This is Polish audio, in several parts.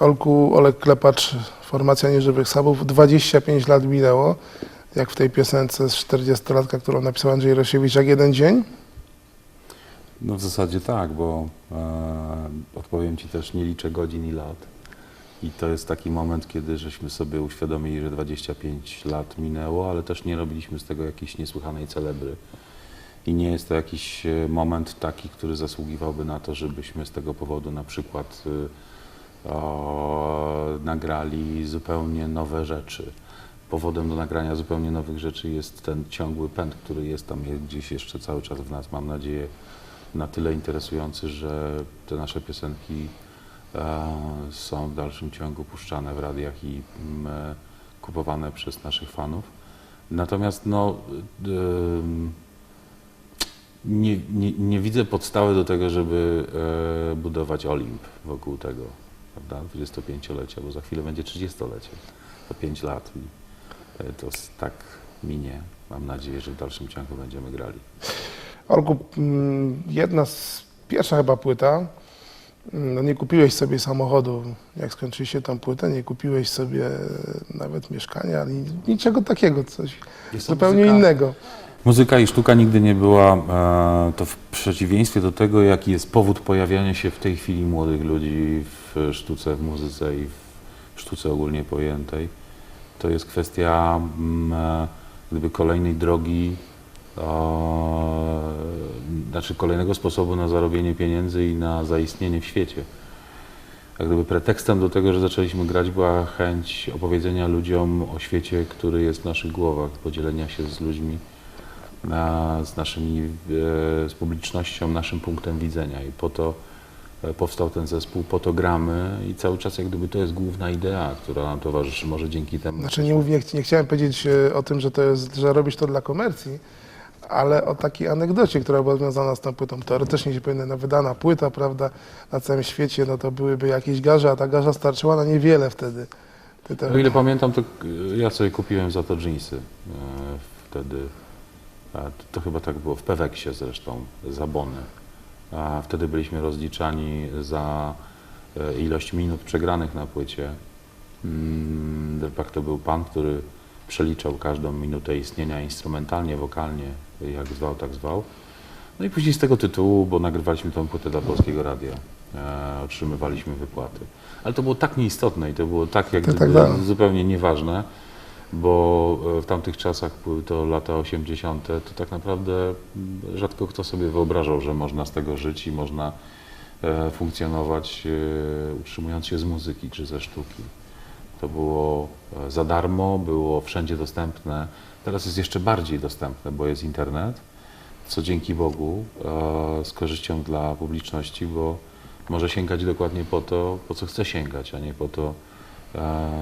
Olku, Olek Klepacz, formacja Nieżywych Sabów, 25 lat minęło, jak w tej piosence z 40-latka, którą napisał Andrzej Rosiewicz, jak jeden dzień. No w zasadzie tak, bo e, odpowiem Ci też, nie liczę godzin i lat. I to jest taki moment, kiedy żeśmy sobie uświadomili, że 25 lat minęło, ale też nie robiliśmy z tego jakiejś niesłychanej celebry. I nie jest to jakiś e, moment taki, który zasługiwałby na to, żebyśmy z tego powodu na przykład e, nagrali zupełnie nowe rzeczy. Powodem do nagrania zupełnie nowych rzeczy jest ten ciągły pęd, który jest tam gdzieś jeszcze cały czas w nas, mam nadzieję, na tyle interesujący, że te nasze piosenki e, są w dalszym ciągu puszczane w radiach i mm, e, kupowane przez naszych fanów. Natomiast no, em, nie, nie, nie widzę podstawy do tego, żeby e, budować Olimp wokół tego, prawda, 25-lecia, bo za chwilę będzie 30-lecie, to 5 lat i e, to tak minie. Mam nadzieję, że w dalszym ciągu będziemy grali. Olku, jedna z, pierwsza chyba płyta, no nie kupiłeś sobie samochodu, jak skończyliście tą płytę, nie kupiłeś sobie nawet mieszkania, ani niczego takiego, coś Jest zupełnie muzyka- innego. Muzyka i sztuka nigdy nie była e, to w przeciwieństwie do tego, jaki jest powód pojawiania się w tej chwili młodych ludzi w sztuce, w muzyce i w sztuce ogólnie pojętej. To jest kwestia mm, e, gdyby kolejnej drogi, znaczy kolejnego sposobu na zarobienie pieniędzy i na zaistnienie w świecie. Jak gdyby pretekstem do tego, że zaczęliśmy grać, była chęć opowiedzenia ludziom o świecie, który jest w naszych głowach, podzielenia się z ludźmi na, z naszymi, e, z publicznością, naszym punktem widzenia i po to e, powstał ten zespół, po to gramy i cały czas jak gdyby to jest główna idea, która nam towarzyszy, może dzięki temu. Znaczy nie, mówię, nie, ch- nie chciałem powiedzieć e, o tym, że to jest, że robisz to dla komercji, ale o takiej anegdocie, która była związana z tą płytą. Teoretycznie się powinna wydana płyta, prawda, na całym świecie, no to byłyby jakieś garze, a ta garza starczyła na niewiele wtedy. Ty O ile pamiętam, to ja sobie kupiłem za to dżinsy wtedy. To, to chyba tak było w Peweksie zresztą, za bony. Wtedy byliśmy rozliczani za e, ilość minut przegranych na płycie. Mm, De facto był pan, który przeliczał każdą minutę istnienia instrumentalnie, wokalnie, jak zwał, tak zwał. No i później z tego tytułu, bo nagrywaliśmy tą płytę dla Polskiego Radia, e, otrzymywaliśmy wypłaty. Ale to było tak nieistotne i to było tak jak To tak zupełnie nieważne, bo e, w tamtych czasach były to lata 80., to tak naprawdę mm, rzadko kto sobie wyobrażał, że można z tego żyć i można e, funkcjonować e, utrzymując się z muzyki czy ze sztuki. To było za darmo, było wszędzie dostępne. Teraz jest jeszcze bardziej dostępne, bo jest internet, co dzięki Bogu z korzyścią dla publiczności, bo może sięgać dokładnie po to, po co chce sięgać, a nie po to,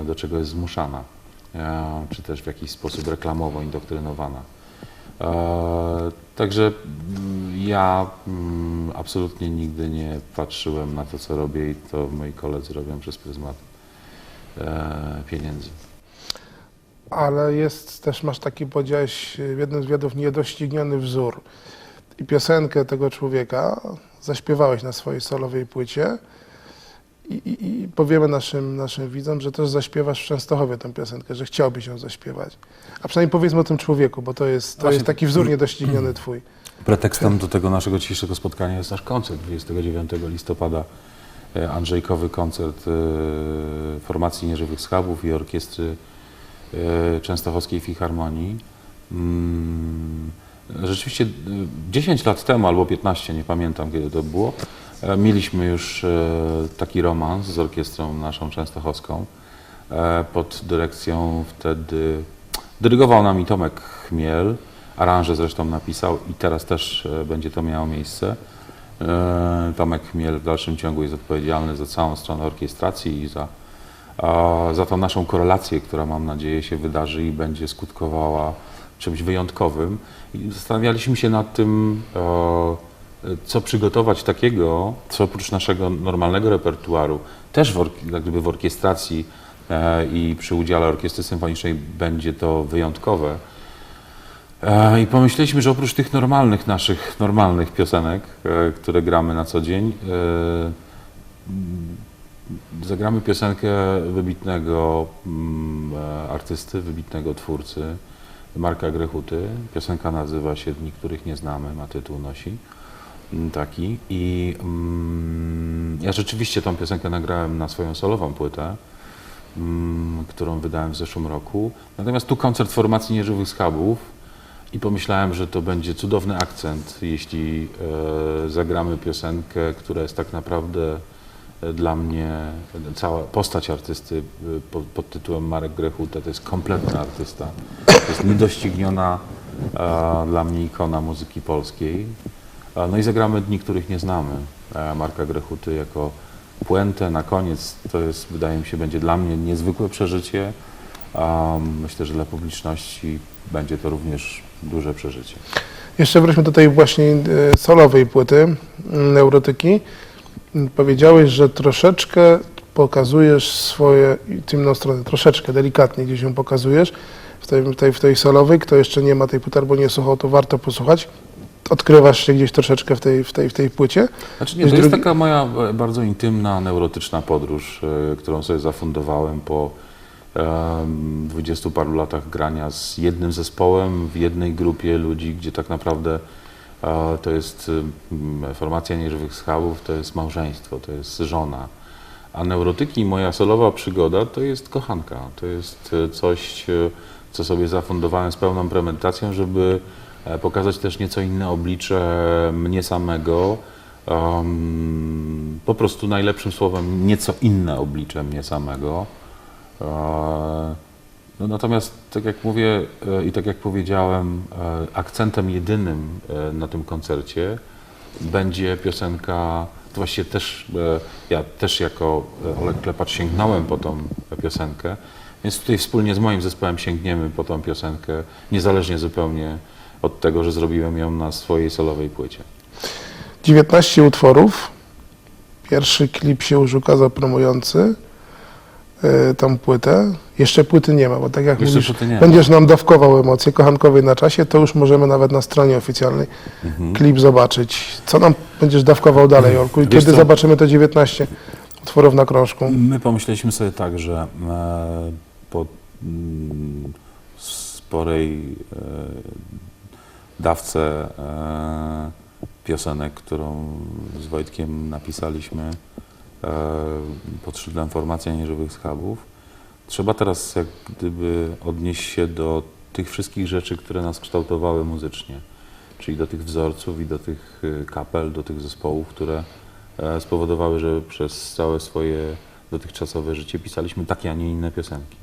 do czego jest zmuszana, czy też w jakiś sposób reklamowo indoktrynowana. E, Także mm, ja mm, absolutnie nigdy nie patrzyłem na to, co robię i to moi koledzy robią przez pryzmat e, pieniędzy. Ale jest też, masz taki, powiedziałeś w jednym z wywiadów, niedościgniony wzór. I piosenkę tego człowieka zaśpiewałeś na swojej solowej płycie. I, i, i powiemy naszym, naszym widzom, że też zaśpiewasz w Częstochowie tę piosenkę, że chciałbyś ją zaśpiewać. A przynajmniej powiedzmy o tym człowieku, bo to jest, to Właśnie jest taki wzór niedościgniony twój. Pretekstem do tego naszego dzisiejszego spotkania jest nasz koncert 29 listopada. e, Andrzejkowy koncert e, formacji Nieżywych Schabów i orkiestry e, Częstochowskiej Filharmonii. Mm, Rzeczywiście e, 10 lat temu albo 15, nie pamiętam kiedy to było, mieliśmy już e, taki romans z orkiestrą naszą częstochowską e, pod dyrekcją wtedy dyrygował nami Tomek Chmiel, aranże zresztą napisał i teraz też e, będzie to miało miejsce. E, Tomek Chmiel w dalszym ciągu jest odpowiedzialny za całą stronę orkiestracji i za, za tą naszą korelację, która mam nadzieję się wydarzy i będzie skutkowała czymś wyjątkowym. I zastanawialiśmy się nad tym, e, co przygotować takiego, co oprócz naszego normalnego repertuaru, też w, jak gdyby w orkiestracji e, i przy udziale Orkiestry Symfonicznej będzie to wyjątkowe. E, I pomyśleliśmy, że oprócz tych normalnych naszych, normalnych piosenek, e, które gramy na co dzień, e, zagramy piosenkę wybitnego mm, e, artysty, wybitnego twórcy Marka Grechuty. Piosenka nazywa się Dni, których nie znamy, ma tytuł nosi taki. I mm, ja rzeczywiście tą piosenkę nagrałem na swoją solową płytę, mm, którą wydałem w zeszłym roku. Natomiast tu koncert formacji Nieżywych Schabów i pomyślałem, że to będzie cudowny akcent, jeśli e, zagramy piosenkę, która jest tak naprawdę e, dla mnie, e, cała postać artysty e, pod, pod tytułem Marek Grechuta to jest kompletny artysta. To jest niedościgniona e, dla mnie ikona muzyki polskiej. No i zagramy Dni, których nie znamy e, Marka Grechuty jako puentę na koniec. To jest, wydaje mi się, będzie dla mnie niezwykłe przeżycie. myślę, że dla publiczności będzie to również duże przeżycie. Jeszcze wróćmy do tej właśnie e, solowej płyty Neurotyki. Powiedziałeś, że troszeczkę pokazujesz swoje intymną stronę, troszeczkę, delikatnie gdzieś ją pokazujesz w tej, w tej, w tej solowej. Kto jeszcze nie ma tej płyty albo nie słuchał, to warto posłuchać. Odkrywasz się gdzieś troszeczkę w tej, w tej, w tej płycie. Znaczy nie, to jest drugi- taka moja e, bardzo intymna, neurotyczna podróż, e, którą sobie zafundowałem po dwudziestu paru latach grania z jednym zespołem, w jednej grupie ludzi, gdzie tak naprawdę e, to jest formacja nieżywych schałów, to jest małżeństwo, to jest żona. A neurotyki, moja solowa przygoda, to jest kochanka. To jest coś, co sobie zafundowałem z pełną premedytacją, żeby pokazać też nieco inne oblicze mnie samego. em, po prostu najlepszym słowem, nieco inne oblicze mnie samego. E, No natomiast, tak jak mówię e, i tak jak powiedziałem, e, akcentem jedynym e, na tym koncercie będzie piosenka, to właściwie też, e, ja też jako e, Olek Klepacz sięgnąłem po tą piosenkę, więc tutaj wspólnie z moim zespołem sięgniemy po tą piosenkę, niezależnie zupełnie od tego, że zrobiłem ją na swojej solowej płycie. 19 utworów. Pierwszy klip się już ukazał promujący y, tą płytę. Jeszcze płyty nie ma, bo tak jak Jeszcze mówisz, płyty nie ma. będziesz nam dawkował emocje kochankowej na czasie, to już możemy nawet na stronie oficjalnej Mhm. klip zobaczyć. Co nam będziesz dawkował dalej, Olku? I Wiesz kiedy co? zobaczymy te 19 utworów na krążku? My pomyśleliśmy sobie tak, że e, po mm, sporej e, dawce e, piosenek, którą z Wojtkiem napisaliśmy e, pod szyldem Formacja Nieżywych Schabów, trzeba teraz jak gdyby odnieść się do tych wszystkich rzeczy, które nas kształtowały muzycznie, czyli do tych wzorców i do tych y, kapel, do tych zespołów, które e, spowodowały, że przez całe swoje dotychczasowe życie pisaliśmy takie, a nie inne piosenki.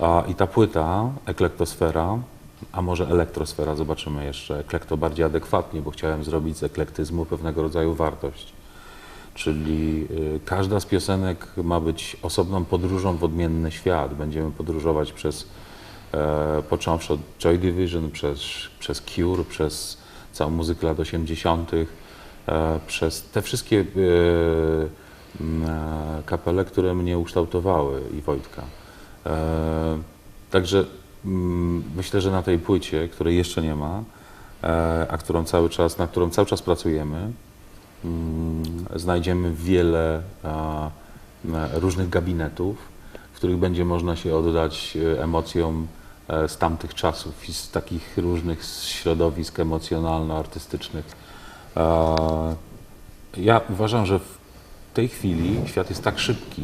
A, I ta płyta, Eklektosfera, a może Elektrosfera, zobaczymy jeszcze. Eklekto bardziej adekwatnie, bo chciałem zrobić z eklektyzmu pewnego rodzaju wartość. Czyli y, każda z piosenek ma być osobną podróżą w odmienny świat. Będziemy podróżować przez, e, począwszy od Joy Division, przez, przez Cure, przez całą muzykę lat 80., e, przez te wszystkie m, e, kapele, które mnie ukształtowały i Wojtka. E, także myślę, że na tej płycie, której jeszcze nie ma, e, a którą cały czas, na którą cały czas pracujemy, mm, znajdziemy wiele różnych gabinetów, w których będzie można się oddać e, emocjom e, z tamtych czasów i z takich różnych środowisk emocjonalno-artystycznych. Ja uważam, że w tej chwili świat jest tak szybki,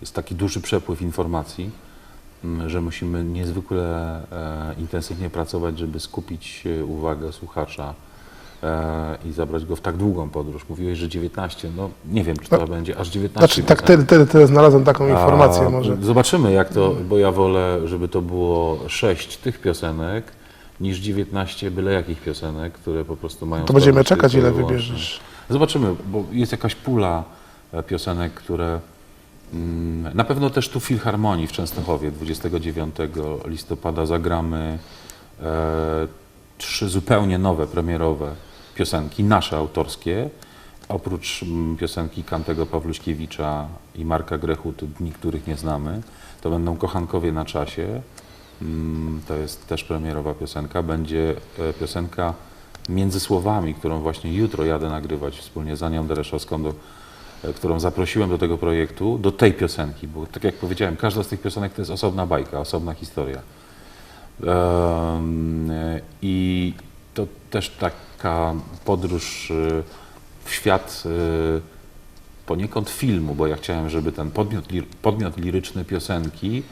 jest taki duży przepływ informacji, że musimy niezwykle e, intensywnie pracować, żeby skupić e, uwagę słuchacza e, i zabrać go w tak długą podróż. Mówiłeś, że 19, no nie wiem, czy to No, będzie aż 19. Znaczy, tak, wtedy znalazłem taką informację A, może. Zobaczymy, jak to, bo ja wolę, żeby to było 6 tych piosenek, niż 19 byle jakich piosenek, które po prostu mają. To będziemy czekać, ile wyłącznie. wybierzesz. Zobaczymy, bo jest jakaś pula piosenek, które. Mm, Na pewno też tu w Filharmonii w Częstochowie 29 listopada zagramy e, trzy zupełnie nowe, premierowe piosenki, nasze autorskie. Oprócz mm, piosenki Kantego Pawluśkiewicza i Marka Grechuty, Dni, których nie znamy, to będą Kochankowie na czasie. Mm, To jest też premierowa piosenka. Będzie e, piosenka Między Słowami, którą właśnie jutro jadę nagrywać wspólnie z Anią Dereszowską do którą zaprosiłem do tego projektu, do tej piosenki, bo tak jak powiedziałem, każda z tych piosenek to jest osobna bajka, osobna historia. E, I to też taka podróż e, w świat e, poniekąd filmu, bo ja chciałem, żeby ten podmiot, podmiot liryczny piosenki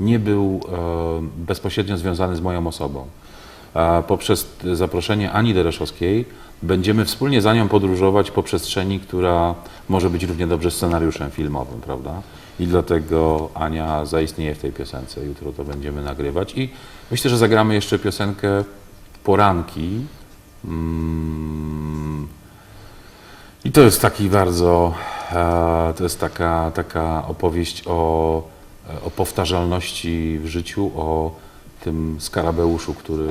nie był e, bezpośrednio związany z moją osobą. Poprzez zaproszenie Ani Dereszowskiej będziemy wspólnie za nią podróżować po przestrzeni, która może być równie dobrze scenariuszem filmowym, prawda? I dlatego Ania zaistnieje w tej piosence. Jutro to będziemy nagrywać. I myślę, że zagramy jeszcze piosenkę Poranki. Mm, i to jest taki bardzo, e, to jest taka, taka opowieść o, e, o powtarzalności w życiu, o tym skarabeuszu, który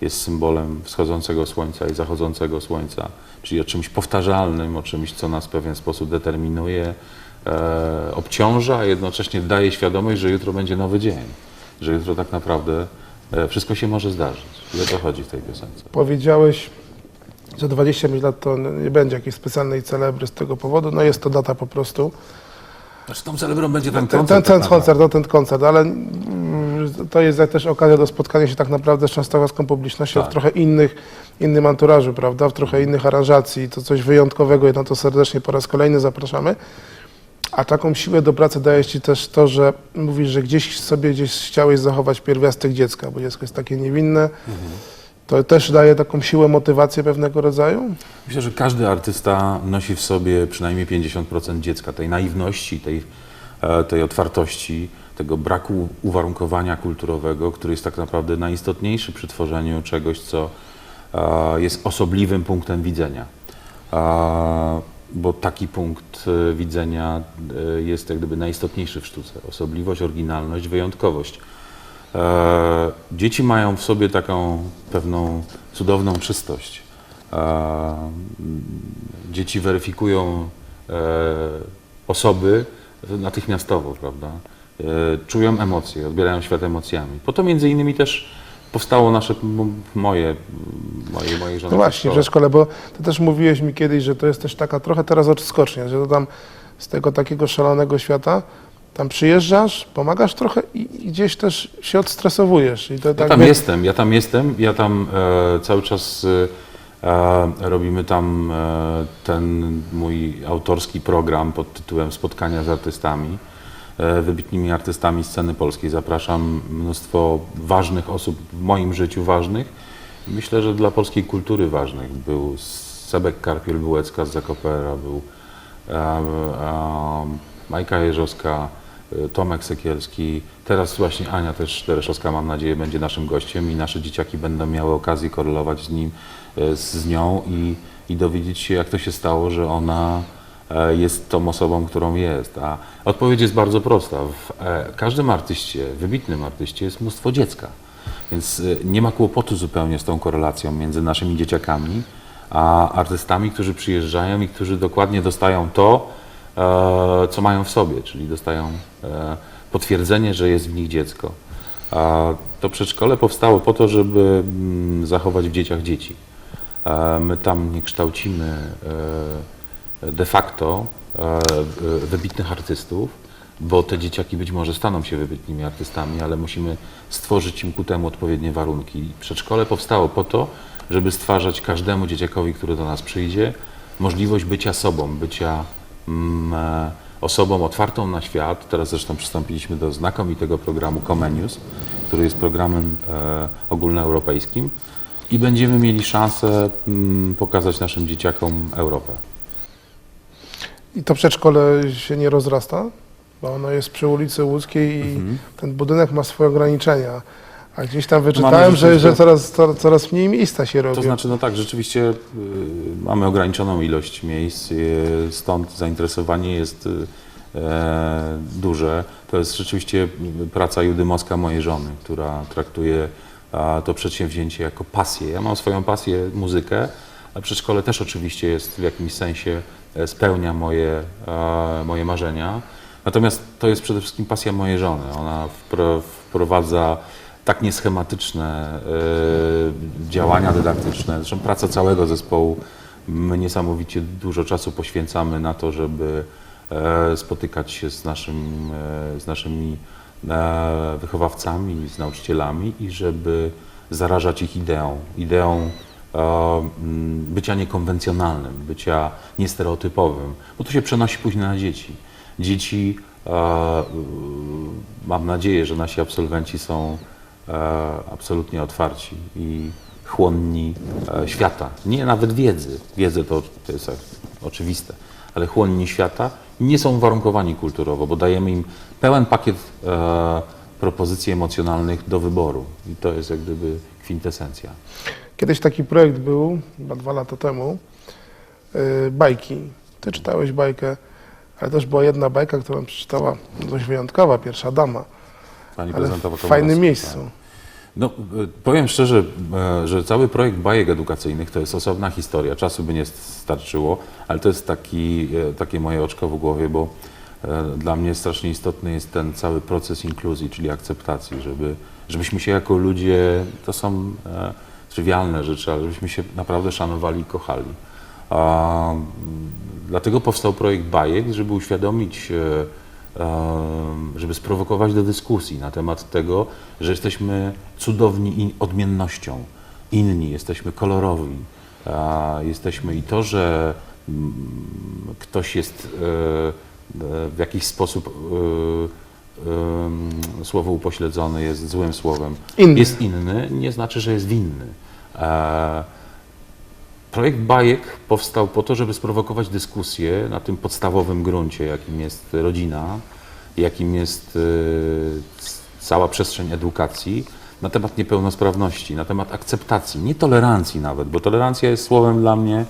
jest symbolem wschodzącego słońca i zachodzącego słońca, czyli o czymś powtarzalnym, o czymś, co nas w pewien sposób determinuje, e, obciąża, a jednocześnie daje świadomość, że jutro będzie nowy dzień, że jutro tak naprawdę e, wszystko się może zdarzyć. I o to chodzi w tej piosence. Powiedziałeś, że 25 lat to nie będzie jakiejś specjalnej celebry z tego powodu. No jest to data po prostu. Znaczy tą celebrą będzie ten Ten, koncert. ten, tak ten naprawdę. koncert, no ten koncert, ale to jest też okazja do spotkania się tak naprawdę z częstochowską publicznością Tak. w trochę innych, innym anturażu, prawda, w trochę innych aranżacji, to coś wyjątkowego i na to serdecznie po raz kolejny zapraszamy. A taką siłę do pracy daje Ci też to, że mówisz, że gdzieś sobie gdzieś chciałeś zachować pierwiastek dziecka, bo dziecko jest takie niewinne. To też daje taką siłę, motywację pewnego rodzaju? Myślę, że każdy artysta nosi w sobie przynajmniej 50% dziecka, tej naiwności, tej, e, tej otwartości, tego braku uwarunkowania kulturowego, który jest tak naprawdę najistotniejszy przy tworzeniu czegoś, co e, jest osobliwym punktem widzenia. E, Bo taki punkt e, widzenia jest jak gdyby najistotniejszy w sztuce. Osobliwość, oryginalność, wyjątkowość. Dzieci mają w sobie taką pewną cudowną czystość. Dzieci weryfikują osoby natychmiastowo, prawda? E, Czują emocje, odbierają świat emocjami. Po to między innymi też powstało nasze, moje, moje, moje żony No właśnie, w przedszkole. przedszkole, bo ty też mówiłeś mi kiedyś, że to jest też taka trochę teraz odskocznia, że to tam z tego takiego szalonego świata, tam przyjeżdżasz, pomagasz trochę i i gdzieś też się odstresowujesz. I to Ja tak tam jestem, ja tam jestem, ja tam e, cały czas e, e, robimy tam e, ten mój autorski program pod tytułem Spotkania z artystami, wybitnymi artystami sceny polskiej. Zapraszam mnóstwo ważnych osób w moim życiu ważnych. Myślę, że dla polskiej kultury ważnych. Był Sebek Karpiel-Bułecka z Zakopera, był e, e, Majka Jeżowska, e, Tomek Sekielski. Teraz właśnie Ania też Dereszowska, mam nadzieję, będzie naszym gościem i nasze dzieciaki będą miały okazję korelować z nim, e, z, nią i, i dowiedzieć się, jak to się stało, że ona e, jest tą osobą, którą jest. A odpowiedź jest bardzo prosta. W e, każdym artyście, wybitnym artyście jest mnóstwo dziecka. Więc y, nie ma kłopotu zupełnie z tą korelacją między naszymi dzieciakami a artystami, którzy przyjeżdżają i którzy dokładnie dostają to, e, co mają w sobie, czyli dostają e, potwierdzenie, że jest w nich dziecko. A to przedszkole powstało po to, żeby mm, zachować w dzieciach dzieci. E, My tam nie kształcimy e, de facto e, wybitnych artystów, bo te dzieciaki być może staną się wybitnymi artystami, ale musimy stworzyć im ku temu odpowiednie warunki. Przedszkole powstało po to, żeby stwarzać każdemu dzieciakowi, który do nas przyjdzie, możliwość bycia sobą, bycia mm, e, osobą otwartą na świat. Teraz zresztą przystąpiliśmy do znakomitego programu Comenius, który jest programem e, ogólnoeuropejskim i będziemy mieli szansę mm, pokazać naszym dzieciakom Europę. I to przedszkole się nie rozrasta, bo ono jest przy ulicy Łódzkiej i Mhm. ten budynek ma swoje ograniczenia. A gdzieś tam wyczytałem, że, że coraz, coraz, coraz mniej miejsca się robi. To znaczy, no tak, rzeczywiście y, mamy ograniczoną ilość miejsc, y, stąd zainteresowanie jest y, e, duże. To jest rzeczywiście praca Judy Moska, mojej żony, która traktuje a, to przedsięwzięcie jako pasję. Ja mam swoją pasję, muzykę, a przedszkole też oczywiście jest w jakimś sensie spełnia moje, e, moje marzenia. Natomiast to jest przede wszystkim pasja mojej żony. Ona wpro, wprowadza tak nieschematyczne e, działania dydaktyczne, zresztą praca całego zespołu My niesamowicie dużo czasu poświęcamy na to, żeby e, spotykać się z, naszym, e, z naszymi e, wychowawcami, z nauczycielami i żeby zarażać ich ideą, ideą e, bycia niekonwencjonalnym, bycia niestereotypowym, bo to się przenosi później na dzieci. Dzieci, e, mm, mam nadzieję, że nasi absolwenci są e, absolutnie otwarci i chłonni e, świata. Nie nawet wiedzy. Wiedzy to, to jest oczywiste, ale chłonni świata nie są uwarunkowani kulturowo, bo dajemy im pełen pakiet e, propozycji emocjonalnych do wyboru. I to jest jak gdyby kwintesencja. Kiedyś taki projekt był, chyba dwa lata temu, yy, bajki. Ty czytałeś bajkę, ale też była jedna bajka, którą przeczytała dość wyjątkowa, pierwsza dama, Pani ale w fajnym miejscu. tak. No, e, powiem szczerze, e, że cały projekt bajek edukacyjnych to jest osobna historia. Czasu by nie starczyło, ale to jest taki, e, takie moje oczko w głowie, bo dla mnie strasznie istotny jest ten cały proces inkluzji, czyli akceptacji, żeby, żebyśmy się jako ludzie, to są trywialne rzeczy, ale żebyśmy się naprawdę szanowali i kochali. A, dlatego powstał projekt bajek, żeby uświadomić e, em, żeby sprowokować do dyskusji na temat tego, że jesteśmy cudowni i odmiennością, inni, jesteśmy kolorowi, a jesteśmy i to, że mm, ktoś jest e, e, w jakiś sposób e, słowo upośledzone jest złym słowem, Inny. jest inny, nie znaczy, że jest winny. E, Projekt bajek powstał po to, żeby sprowokować dyskusję na tym podstawowym gruncie, jakim jest rodzina, jakim jest c- cała przestrzeń edukacji, na temat niepełnosprawności, na temat akceptacji, nie tolerancji nawet, bo tolerancja jest słowem dla mnie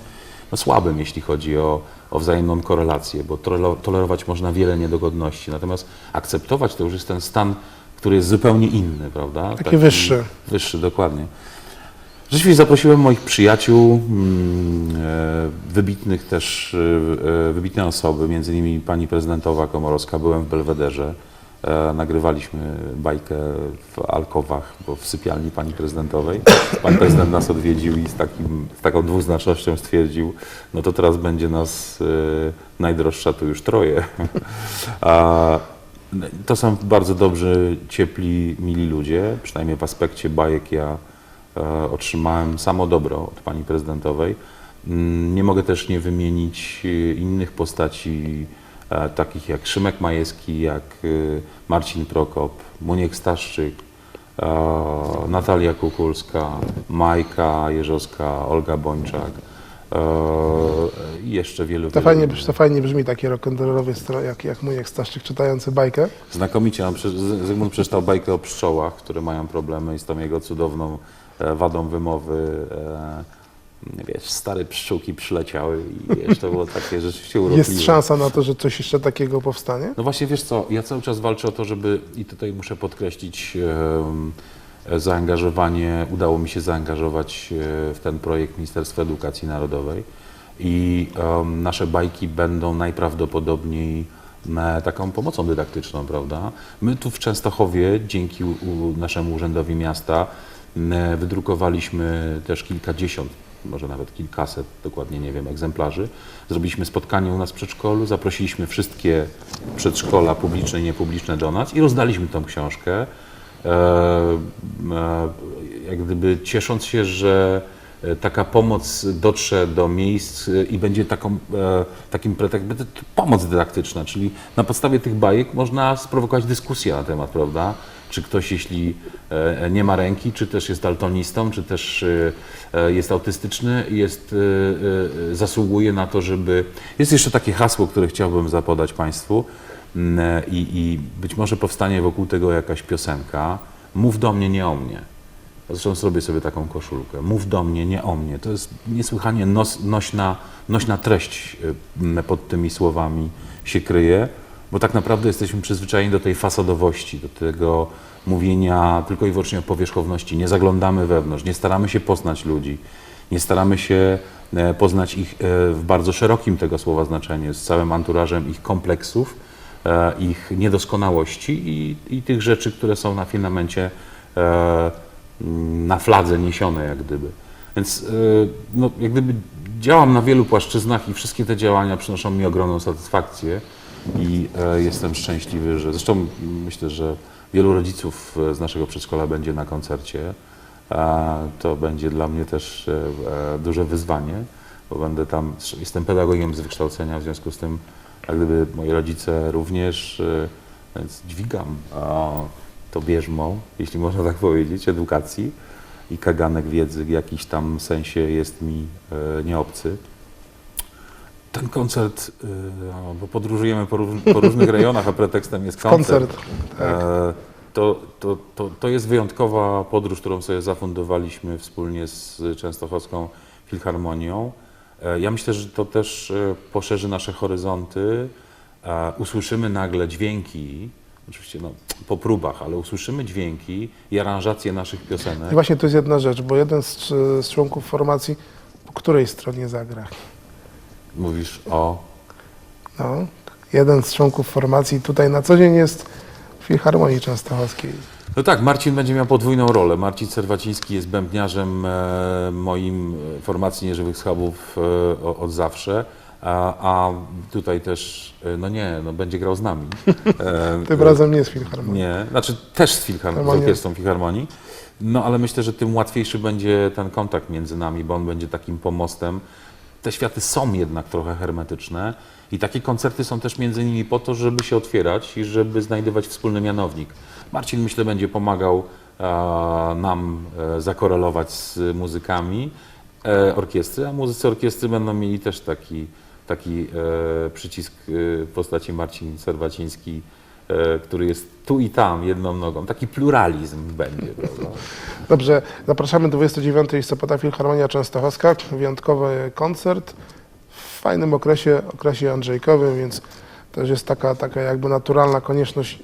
no, słabym, jeśli chodzi o, o wzajemną korelację, bo tolero- tolerować można wiele niedogodności, natomiast akceptować to już jest ten stan, który jest zupełnie inny, prawda? Taki wyższy. Wyższy, dokładnie. Rzeczywiście zaprosiłem moich przyjaciół, mm, e, wybitnych też, e, e, wybitne osoby, między innymi pani prezydentowa Komorowska. Byłem w Belwederze, nagrywaliśmy bajkę w alkowach, bo w sypialni pani prezydentowej. Pan prezydent nas odwiedził i z, takim, z taką dwuznacznością stwierdził, no to teraz będzie nas e, najdroższa tu już troje. A, to są bardzo dobrzy, ciepli, mili ludzie, przynajmniej w aspekcie bajek ja e, otrzymałem samo dobro od pani prezydentowej. Mm, Nie mogę też nie wymienić e, innych postaci, e, takich jak Szymek Majewski, jak e, Marcin Prokop, Muniek Staszczyk, e, Natalia Kukulska, Majka Jerzowska, Olga Bończak e, i jeszcze wielu, To wielu fajnie, innych. to fajnie brzmi taki rock'n'rollowy stro- jak, jak mój jak Staszczyk czytający bajkę. Znakomicie. No, prze- Z- Zygmunt przeczytał bajkę o pszczołach, które mają problemy i z tą jego cudowną e, wadą wymowy. Wiesz, stare pszczółki przyleciały i wiesz, to było takie rzeczywiście urokliwe. Jest szansa na to, że coś jeszcze takiego powstanie? No właśnie, wiesz co, ja cały czas walczę o to, żeby, i tutaj muszę podkreślić e, zaangażowanie, udało mi się zaangażować e, w ten projekt Ministerstwa Edukacji Narodowej i nasze bajki będą najprawdopodobniej taką pomocą dydaktyczną, prawda? My tu w Częstochowie, dzięki naszemu Urzędowi Miasta, wydrukowaliśmy też kilkadziesiąt, może nawet kilkaset, dokładnie nie wiem, egzemplarzy. Zrobiliśmy spotkanie u nas w przedszkolu, zaprosiliśmy wszystkie przedszkola publiczne i niepubliczne do nas i rozdaliśmy tą książkę. E, e, jak gdyby ciesząc się, że e, taka pomoc dotrze do miejsc e, i będzie taką, e, takim pretek- będzie to pomoc dydaktyczna, czyli na podstawie tych bajek można sprowokować dyskusję na temat, prawda? Czy ktoś, jeśli e, nie ma ręki, czy też jest daltonistą, czy też e, e, jest autystyczny, jest, zasługuje na to, żeby... Jest jeszcze takie hasło, które chciałbym zapodać Państwu mm, i, i być może powstanie wokół tego jakaś piosenka. Mów do mnie, nie o mnie. Zresztą zrobię sobie taką koszulkę. Mów do mnie, nie o mnie. To jest niesłychanie nos, nośna, nośna treść pod tymi słowami się kryje, bo tak naprawdę jesteśmy przyzwyczajeni do tej fasadowości, do tego mówienia tylko i wyłącznie o powierzchowności. Nie zaglądamy wewnątrz, nie staramy się poznać ludzi, nie staramy się e, poznać ich e, w bardzo szerokim tego słowa znaczeniu, z całym anturażem ich kompleksów, e, ich niedoskonałości i, i tych rzeczy, które są na filamencie mm, na fladze niesione jak gdyby. Więc no, jak gdyby działam na wielu płaszczyznach i wszystkie te działania przynoszą mi ogromną satysfakcję i e, jestem szczęśliwy, że zresztą myślę, że wielu rodziców e, z naszego przedszkola będzie na koncercie. To będzie dla mnie też e, duże wyzwanie, bo będę tam, jestem pedagogiem z wykształcenia, w związku z tym jak gdyby moi rodzice również, więc dźwigam to bierzmą, jeśli można tak powiedzieć, edukacji i kaganek wiedzy w jakimś tam sensie jest mi nieobcy. Ten koncert, e, no, bo podróżujemy po, róż, po różnych rejonach, a pretekstem jest koncert. Koncert, tak. E, to, to, to, to jest wyjątkowa podróż, którą sobie zafundowaliśmy wspólnie z Częstochowską Filharmonią. E, Ja myślę, że to też e, poszerzy nasze horyzonty. Usłyszymy nagle dźwięki, oczywiście no, po próbach, ale usłyszymy dźwięki i aranżacje naszych piosenek. I właśnie to jest jedna rzecz, bo jeden z, z członków formacji po której stronie zagra? Mówisz o No, jeden z członków formacji tutaj na co dzień jest w Filharmonii Częstochowskiej. No tak, Marcin będzie miał podwójną rolę. Marcin Serwaciński jest bębniarzem e, moim e, formacji Nieżywych Schabów e, o- od zawsze, a, a tutaj też, e, no nie, no będzie grał z nami. E, Tym razem nie z Filharmonii. Nie, znaczy też z, filhar- z Filharmonia. orkiestrą Filharmonii, no ale myślę, że tym łatwiejszy będzie ten kontakt między nami, bo on będzie takim pomostem. Te światy są jednak trochę hermetyczne i takie koncerty są też między nimi po to, żeby się otwierać i żeby znajdywać wspólny mianownik. Marcin myślę będzie pomagał nam e, zakorelować z muzykami e, orkiestry, a muzycy orkiestry będą mieli też taki, taki e, przycisk w postaci Marcin Serwaciński, który jest tu i tam jedną nogą. Taki pluralizm będzie? Dobrze, zapraszamy 29 listopada Filharmonia Częstochowska, wyjątkowy koncert w fajnym okresie, okresie andrzejkowym, więc też jest taka, taka jakby naturalna konieczność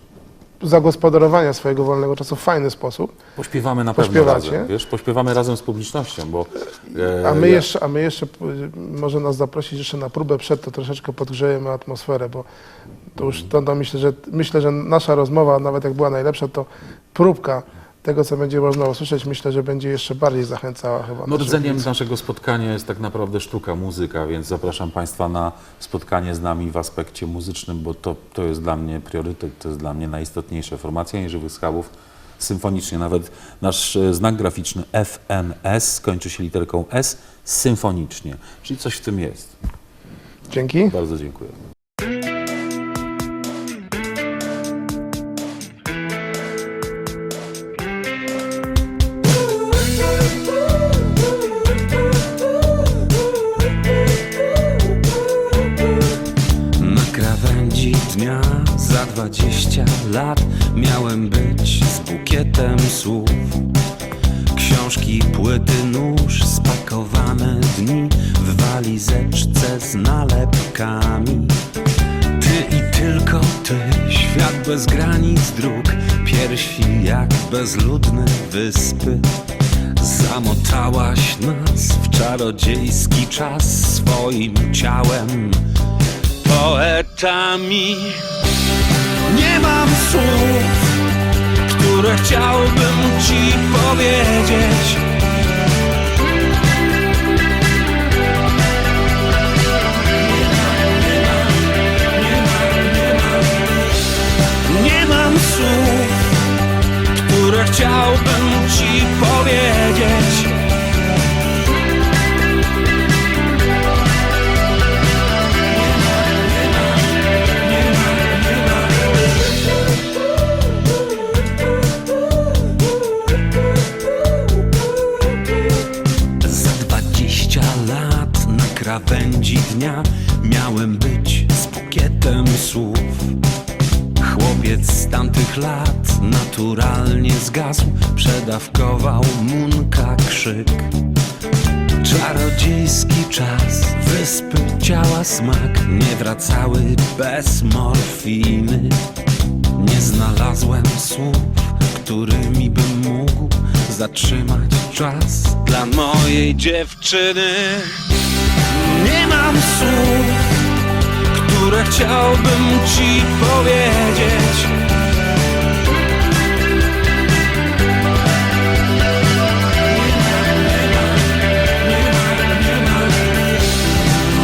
zagospodarowania swojego wolnego czasu w fajny sposób. Pośpiewamy na pewno Pośpiewacie? razem, wiesz? Pośpiewamy razem z publicznością, bo... e, A my ja- jeszcze, a my jeszcze p- może nas zaprosić jeszcze na próbę przed, to troszeczkę podgrzejemy atmosferę, bo to już to, to myślę, że myślę, że nasza rozmowa, nawet jak była najlepsza, to próbka tego, co będzie można usłyszeć, myślę, że będzie jeszcze bardziej zachęcała chyba. No rdzeniem naszego spotkania jest tak naprawdę sztuka, muzyka, więc zapraszam Państwa na spotkanie z nami w aspekcie muzycznym, bo to, to jest dla mnie priorytet, to jest dla mnie najistotniejsze. Formacja Nieżywych Schabów symfonicznie, nawet nasz e, znak graficzny FNS kończy się literką S, symfonicznie, czyli coś w tym jest. Dzięki. Bardzo dziękuję. Bezludne wyspy. Zamotałaś nas w czarodziejski czas swoim ciałem poetami. Nie mam słów, które chciałbym ci powiedzieć. Chciałbym ci powiedzieć. Za dwadzieścia lat na krawędzi dnia miałem być z bukietem słów. Chłopiec z tamtych lat naturalnie zgasł, przedawkował munka krzyk. Czarodziejski czas, wyspy, ciała smak nie wracały bez morfiny. Nie znalazłem słów, którymi bym mógł zatrzymać czas dla mojej dziewczyny. Nie mam słów, które chciałbym ci powiedzieć.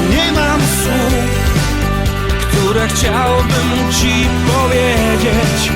Nie mam słów, które Chciałbym ci powiedzieć.